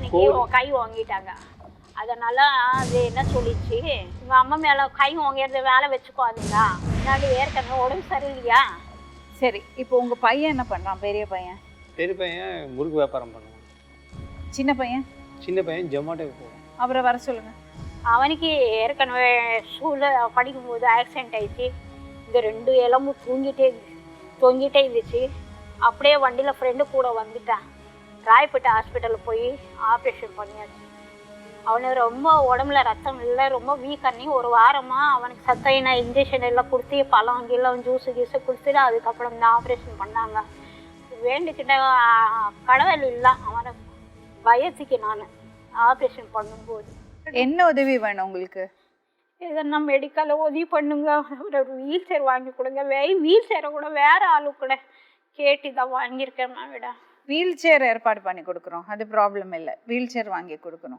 அன்னைக்கு கை வாங்கிட்டாங்க. அதனால அது என்ன சொல்லிச்சு? உங்க அம்மா மேல கை வாங்கிறது வேலை வச்சுக்கோதுங்க முன்னாடி ஏற்கனவே உடம்பு சரியில்லையா? சரி இப்போ உங்க பையன் என்ன பண்றான்? பெரிய பையன்? பெரிய பையன் முறுக்கு வியாபாரம் பண்ணுவான். சின்ன பையன்? சின்ன பையன் ஜொமாட்டோக்கு போவான். அவரை வர சொல்லுங்க. அவனுக்கு ஏற்கனவே ஸ்கூலில் படிக்கும்போது ஆக்சிடென்ட் ஆயிடுச்சு. இந்த ரெண்டு எலும்பும் தூங்கிட்டே தொங்கிட்டே இருந்துச்சு. அப்படியே வண்டியில் ஃப்ரெண்டு கூட வந்துட்டான். ராயப்பேட்டை ஹாஸ்பிட்டலில் போய் ஆப்ரேஷன் பண்ணியாச்சு. அவனுக்கு ரொம்ப உடம்புல ரத்தம் இல்லை ரொம்ப வீக் பண்ணி ஒரு வாரமாக அவனுக்கு சத்தைனா இன்ஜெக்ஷன் எல்லாம் கொடுத்து பழம் கிழம் ஜூஸு கீஸு கொடுத்துட்டு அதுக்கப்புறம் தான் ஆப்ரேஷன் பண்ணாங்க. வேண்டிக்கிட்ட கடவுள் இல்லை அவனை பயத்துக்கு நான் ஆப்ரேஷன் பண்ணும்போது. என்ன உதவி வேணும் உங்களுக்கு? எதனா மெடிக்கலில் உதவி பண்ணுங்க. ஒரு வீல் சேர் வாங்கி கொடுங்க. வே வீல் சேரை கூட வேற ஆளு கூட கேட்டு தான் வாங்கியிருக்கேன் நான் விட வீல் சேர் ஏற்பாடு பண்ணி கொடுக்குறோம். அது ப்ராப்ளம் இல்லை. வீல் சேர் வாங்கி கொடுக்கணும்.